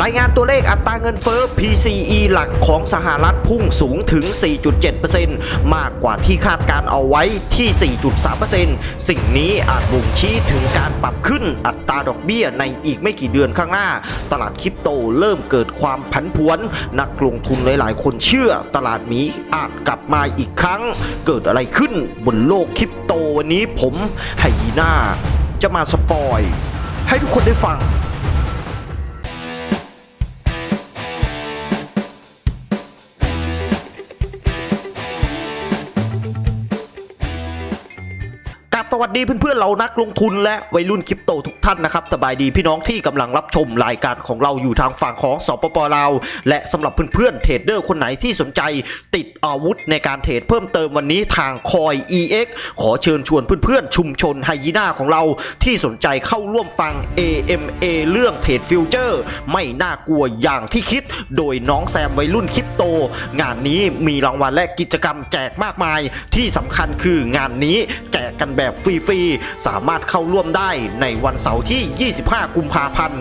รายงานตัวเลขอัตราเงินเฟ้อ PCE หลักของสหรัฐพุ่งสูงถึง 4.7%มากกว่าที่คาดการเอาไว้ที่ 4.3%สิ่งนี้อาจบ่งชี้ถึงการปรับขึ้นอัตราดอกเบี้ยในอีกไม่กี่เดือนข้างหน้า ตลาดคริปโตเริ่มเกิดความผันผวน นักลงทุนหลายๆ คนเชื่อ ตลาดมีอาจกลับมาอีกครั้ง เกิดอะไรขึ้นบนโลกคริปโตวันนี้ผมไฮยีน่าจะมาสปอย ให้ทุกคนได้ฟัง สวัสดีเพื่อนๆเรานักลงทุนและวัยรุ่นคริปโตทุกท่านนะครับสบายดีพี่น้องที่กำลังรับชมรายการของเราอยู่ทางฝั่งของสปปลาวและสำหรับเพื่อนๆเทรดเดอร์คนไหนที่สนใจติดอาวุธในการเทรดเพิ่มเติมวันนี้ทางคอย EX ขอเชิญชวนเพื่อนๆชุมชนไฮยีน่าของเราที่สนใจเข้าร่วมฟัง AMA เรื่องเทรดฟิวเจอร์ไม่น่ากลัวอย่างที่คิด โดยน้องแซมวัยรุ่นคริปโต งานนี้มีรางวัลและกิจกรรมแจกมากมาย ที่สำคัญคืองานนี้แจกกันแบบฟรีๆ สามารถเข้าร่วมได้ในวันเสาร์ที่ 25 กุมภาพันธ์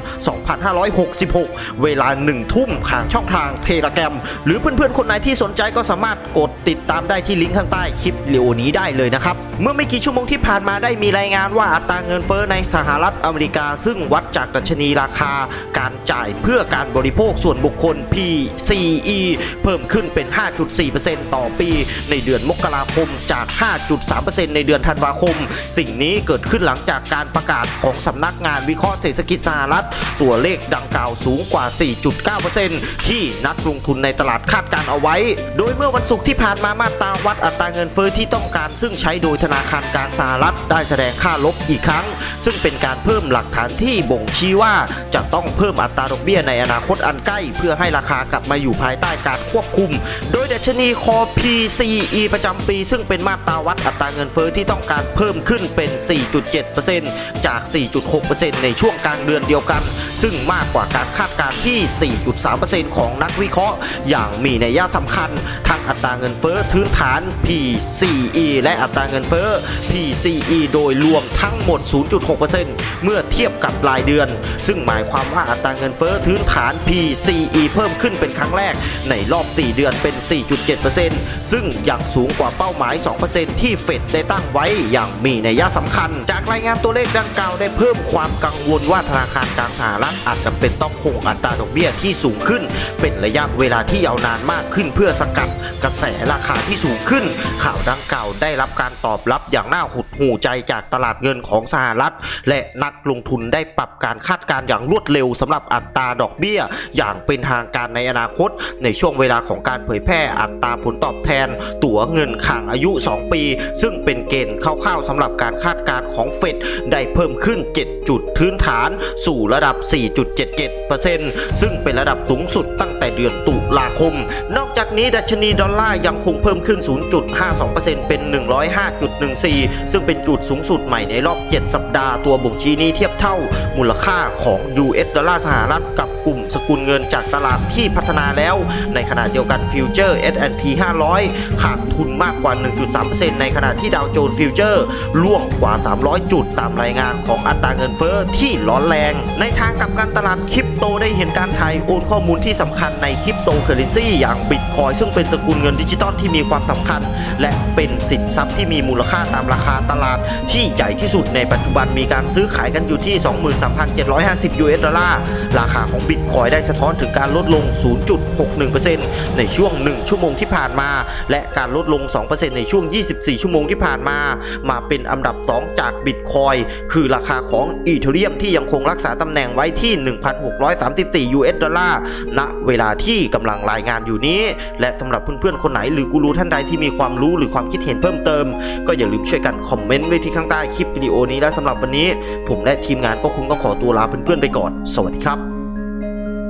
2566 เวลา 1 ทุ่มทางช่องทางเทเลแกรม หรือเพื่อนๆ คนไหนที่สนใจก็สามารถกดติดตามได้ที่ลิงก์ข้างใต้คลิปวิดีโอนี้ได้เลยนะครับ เมื่อไม่กี่ชั่วโมงที่ผ่านมาได้มีรายงานว่าอัตราเงินเฟ้อในสหรัฐอเมริกา ซึ่งวัดจากดัชนีราคาการจ่ายเพื่อการบริโภคส่วนบุคคล PCE เพิ่มขึ้นเป็น 5.4%ต่อปี ในเดือนมกราคมจาก 5.3%ในเดือนธันวาคมสิ่งนี้เกิดขึ้นหลังจากการประกาศของสำนักงานวิเคราะห์เศรษฐกิจสหรัฐ ตัวเลขดังกล่าวสูงกว่า 4.9%ที่นักลงทุนในตลาดคาดการเอาไว้ โดยเมื่อวันศุกร์ที่ผ่านมามาตราวัดอัตราเงินเฟ้อที่ต้องการซึ่งใช้โดยธนาคารกลางสหรัฐ ได้แสดงค่าลบอีกครั้ง ซึ่งเป็นการเพิ่มหลักฐานที่บ่งชี้ว่าจะต้องเพิ่มอัตราดอกเบี้ยในอนาคตอันใกล้ เพื่อให้ราคากลับมาอยู่ภายใต้การควบคุม โดยดัชนีคอ PCE ประจำปี ซึ่งเป็นมาตราวัดอัตราเงินเฟ้อที่ต้องการเพิ่มขึ้นเป็น 4.7%จาก 4.6%ในช่วงกลางเดือนเดียวกัน ซึ่งมากกว่าการคาดการณ์ที่ 4.3%ของนักวิเคราะห์ อย่างมีนัยสำคัญ ทั้งอัตราเงินเฟ้อพื้นฐาน PCE และอัตราเงินเฟ้อ PCE โดยรวมทั้งหมด 0.6%เมื่อเทียบกับรายเดือน ซึ่งหมายความว่าอัตราเงินเฟ้อพื้นฐาน PCE เพิ่มขึ้นเป็นครั้งแรกในรอบ 4 เดือนเป็น 4.7%ซึ่งยังสูงกว่าเป้าหมาย 2%ที่เฟดได้ตั้งไว้อย่างมีนัยสำคัญ จากรายงานตัวเลขดังกล่าวได้เพิ่มความกังวลว่าธนาคารกลางสหรัฐอาจจะเป็นต้องคงอัตราดอกเบี้ยที่สูงขึ้น เป็นระยะเวลาที่ยาวนานมากขึ้นเพื่อสกัดกระแสราคาที่สูงขึ้น ข่าวดังกล่าวได้รับการตอบรับอย่างน่าหดหูใจจากตลาดเงินของสหรัฐ และนักลงทุนได้ปรับการคาดการณ์อย่างรวดเร็วสำหรับอัตราดอกเบี้ย อย่างเป็นทางการในอนาคต ในช่วงเวลาของการเผยแพร่อัตราผลตอบแทน ตั๋วเงินขังอายุ 2 ปี ซึ่งเป็นเกณฑ์คร่าวๆสำหรับการคาดการณ์ของเฟดได้เพิ่มขึ้น 7 จุดพื้นฐาน สู่ระดับ 4.77%ซึ่งเป็นระดับสูงสุดตั้งแต่เดือนตุลาคม นอกจากนี้ดัชนีดอลลาร์ยังคงเพิ่มขึ้น 0.52%เป็น 105.14 ซึ่งเป็นจุดสูงสุดใหม่ในรอบ 7 สัปดาห์ตัวบ่งชี้นี้เทียบเท่ามูลค่าของ US ดอลลาร์สหรัฐกับกลุ่มสกุลเงินจากตลาดที่พัฒนาแล้ว ในขณะเดียวกันฟิวเจอร์ S&P 500 ขาดทุนมากกว่า 1.3%ในขณะที่ดาวโจนส์ฟิวเจอร์ล่วงกว่า 300 จุดตามรายงานของอัตราเงินเฟ้อที่ร้อนแรง ในทางกับการตลาดคริปโตได้เห็นการถ่ายโอนข้อมูลที่สำคัญในคริปโตเคอเรนซีอย่างบิตคอยซึ่งเป็นสกุลเงินดิจิตอลที่มีความสำคัญ และเป็นสินทรัพย์ที่มีมูลค่าตามราคาตลาด ที่ใหญ่ที่สุดในปัจจุบันมีการซื้อขายกันอยู่ที่ 23,750 US ดอลลาร์ราคาของบิตคอยได้สะท้อนถึงการลดลง 0.61%ในช่วง 1 ชั่วโมงที่ผ่านมา และการลดลง 2%ในช่วง 24 ชั่วโมงที่ผ่านมา มาเป็นอันดับ 2 จากบิตคอยคือราคาของอีเทเรียมที่ยังคงรักษาตำแหน่งไว้ที่ 1,634 US ดอลลาร์ณเวลาที่กำลังรายงานอยู่นี้ และสำหรับเพื่อนๆ คนไหนหรือกูรูท่านใดที่มีความรู้หรือความคิดเห็นเพิ่มเติม ก็อย่าลืมช่วยกันคอมเมนต์ไว้ที่ข้างใต้คลิปวิดีโอนี้และสำหรับวันนี้ ผมและทีมงานก็คงต้องขอตัวลาเพื่อนๆไปก่อน สวัสดีครับ